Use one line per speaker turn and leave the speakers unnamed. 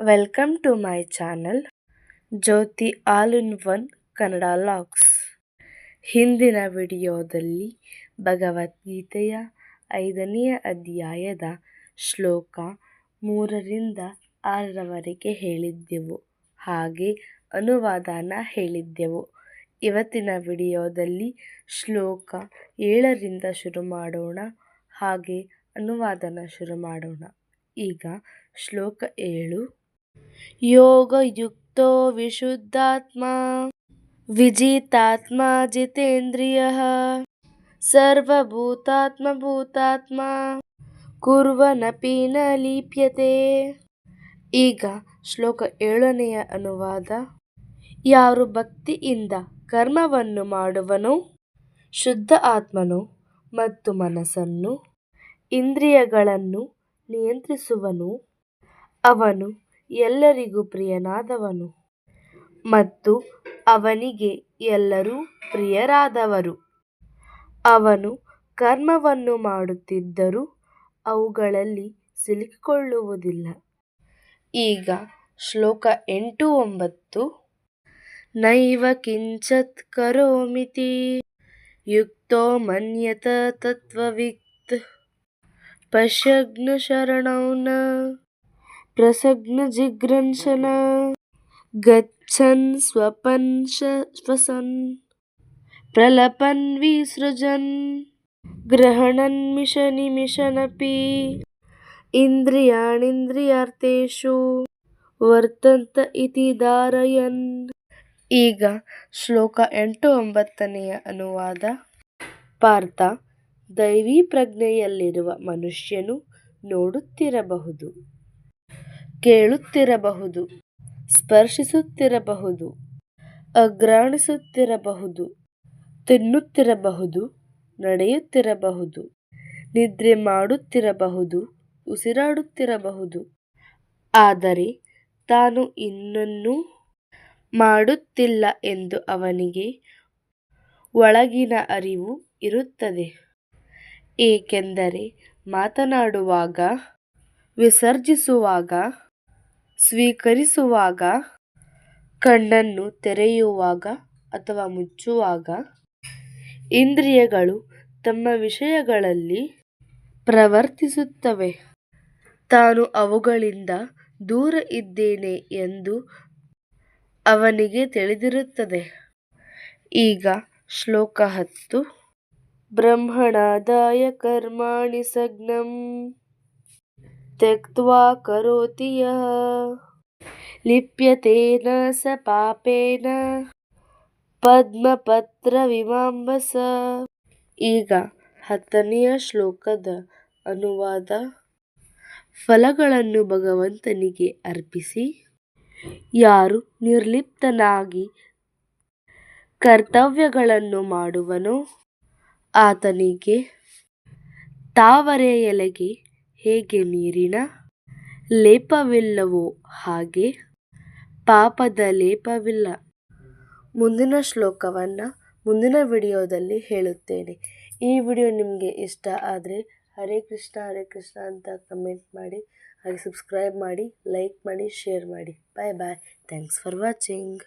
Welcome to my channel Jyothi all in one Kannada LOX ಹಿಂದಿನ ವಿಡಿಯೋದಲ್ಲಿ ಭಗವದ್ಗೀತೆಯ ಐದನೆಯ ಅಧ್ಯಾಯದ ಶ್ಲೋಕ ಮೂರರಿಂದ ಆರರವರೆಗೆ ಹೇಳಿದ್ದೆವು. ಹಾಗೆ ಅನುವಾದನ ಹೇಳಿದ್ದೆವು. ಇವತ್ತಿನ ವಿಡಿಯೋದಲ್ಲಿ ಶ್ಲೋಕ ಏಳರಿಂದ ಶುರು ಮಾಡೋಣ. ಹಾಗೆ ಅನುವಾದನ ಶುರು ಮಾಡೋಣ. ಈಗ ಶ್ಲೋಕ ಏಳು. ಯೋಗಯುಕ್ತೋ ವಿಶುದ್ಧಾತ್ಮ, ವಿಜಿತಾತ್ಮ ಜಿತೇಂದ್ರಿಯಃ, ಸರ್ವಭೂತಾತ್ಮಭೂತಾತ್ಮ, ಕುರ್ವನಪಿ ನ ಲೀಪ್ಯತೆ ಈಗ ಶ್ಲೋಕ ಏಳನೆಯ ಅನುವಾದ. ಯಾರು ಭಕ್ತಿಯಿಂದ ಕರ್ಮವನ್ನು ಮಾಡುವನು? ಶುದ್ಧ ಆತ್ಮನು ಮತ್ತು ಮನಸ್ಸನ್ನು, ಇಂದ್ರಿಯಗಳನ್ನು ನಿಯಂತ್ರಿಸುವನು. ಅವನು ಎಲ್ಲರಿಗೂ ಪ್ರಿಯನಾದವನು ಮತ್ತು ಅವನಿಗೆ ಎಲ್ಲರೂ ಪ್ರಿಯರಾದವರು. ಅವನು ಕರ್ಮವನ್ನು ಮಾಡುತ್ತಿದ್ದರೂ ಅವುಗಳಲ್ಲಿ ಸಿಲುಕಿಕೊಳ್ಳುವುದಿಲ್ಲ. ಈಗ ಶ್ಲೋಕ ಎಂಟು ಒಂಬತ್ತು. ನೈವ ಕಿಂಚತ್ ಕರೋಮಿತಿ ಯುಕ್ತೋ ಮನ್ಯತ ತತ್ವವಿತ್ ಪಶಗ್ನ ಶರಣೌನ ಜಿಘ್ರನ್ಶನ ಗಚ್ಚನ್ ಸ್ವಪನ್ ಶ್ವಸನ್ ಪ್ರಲಪನ್ ವಿಸೃಜನ್ ಗ್ರಹಣನ್ ಮಿಷನಿಮಿಷನಪಿ ಇಂದ್ರಿಯಾಣಿಂದ್ರಿಯಾರ್ಥೇಷು ವರ್ತಂತ ಇತಿ ದಾರಯನ್ ಈಗ ಶ್ಲೋಕ ಎಂಟು ಒಂಬತ್ತನೆಯ ಅನುವಾದ. ಪಾರ್ಥ, ದೈವಿ ಪ್ರಜ್ಞೆಯಲ್ಲಿರುವ ಮನುಷ್ಯನು ನೋಡುತ್ತಿರಬಹುದು. ಕೇಳುತ್ತಿರಬಹುದು, ಸ್ಪರ್ಶಿಸುತ್ತಿರಬಹುದು, ಅಗ್ರಾಣಿಸುತ್ತಿರಬಹುದು, ತಿನ್ನುತ್ತಿರಬಹುದು, ನಡೆಯುತ್ತಿರಬಹುದು, ನಿದ್ರೆ ಮಾಡುತ್ತಿರಬಹುದು, ಉಸಿರಾಡುತ್ತಿರಬಹುದು. ಆದರೆ ತಾನು ಇನ್ನನ್ನೂ ಮಾಡುತ್ತಿಲ್ಲ ಎಂದು ಅವನಿಗೆ ಒಳಗಿನ ಅರಿವು ಇರುತ್ತದೆ. ಏಕೆಂದರೆ ಮಾತನಾಡುವಾಗ, ವಿಸರ್ಜಿಸುವಾಗ ಸ್ವೀಕರಿಸುವಾಗ, ಕಣ್ಣನ್ನು ತೆರೆಯುವಾಗ ಅಥವಾ ಮುಚ್ಚುವಾಗ, ಇಂದ್ರಿಯಗಳು ತಮ್ಮ ವಿಷಯಗಳಲ್ಲಿ ಪ್ರವರ್ತಿಸುತ್ತವೆ. ತಾನು ಅವುಗಳಿಂದ ದೂರ ಇದ್ದೇನೆ ಎಂದು ಅವನಿಗೆ ತಿಳಿದಿರುತ್ತದೆ. ಈಗ ಶ್ಲೋಕ ಹತ್ತು. ಬ್ರಹ್ಮಣಾದಾಯ ಕರ್ಮಾಣಿ ಸಗ್ನಂ. ಲಿಪ್ಯತೆ ನ ಸ ಪಾಪೇನ ಪದ್ಮಪತ್ರವಿಮಾಂಬಸ ಈಗ ಹತ್ತನೆಯ ಶ್ಲೋಕದ ಅನುವಾದ। ಫಲಗಳನ್ನು ಭಗವಂತನಿಗೆ ಅರ್ಪಿಸಿ। ಯಾರು ನಿರ್ಲಿಪ್ತನಾಗಿ ಕರ್ತವ್ಯಗಳನ್ನು ಮಾಡುವನೋ, ಆತನಿಗೆ ತಾವರೆ ಎಲೆಗೆ ಹೇಗೆ ನೀರಿನ ಲೇಪವಿಲ್ಲವೋ ಹಾಗೆ ಪಾಪದ ಲೇಪವಿಲ್ಲ. ಮುಂದಿನ ಶ್ಲೋಕವನ್ನು ಮುಂದಿನ ವಿಡಿಯೋದಲ್ಲಿ ಹೇಳುತ್ತೇನೆ. ಈ ವಿಡಿಯೋ ನಿಮಗೆ ಇಷ್ಟ ಆದರೆ ಹರೇ ಕೃಷ್ಣ ಹರೇ ಕೃಷ್ಣ ಅಂತ ಕಮೆಂಟ್ ಮಾಡಿ, ಹಾಗೆ ಸಬ್ಸ್ಕ್ರೈಬ್ ಮಾಡಿ ಲೈಕ್ ಮಾಡಿ ಶೇರ್ ಮಾಡಿ. Bye bye thanks for watching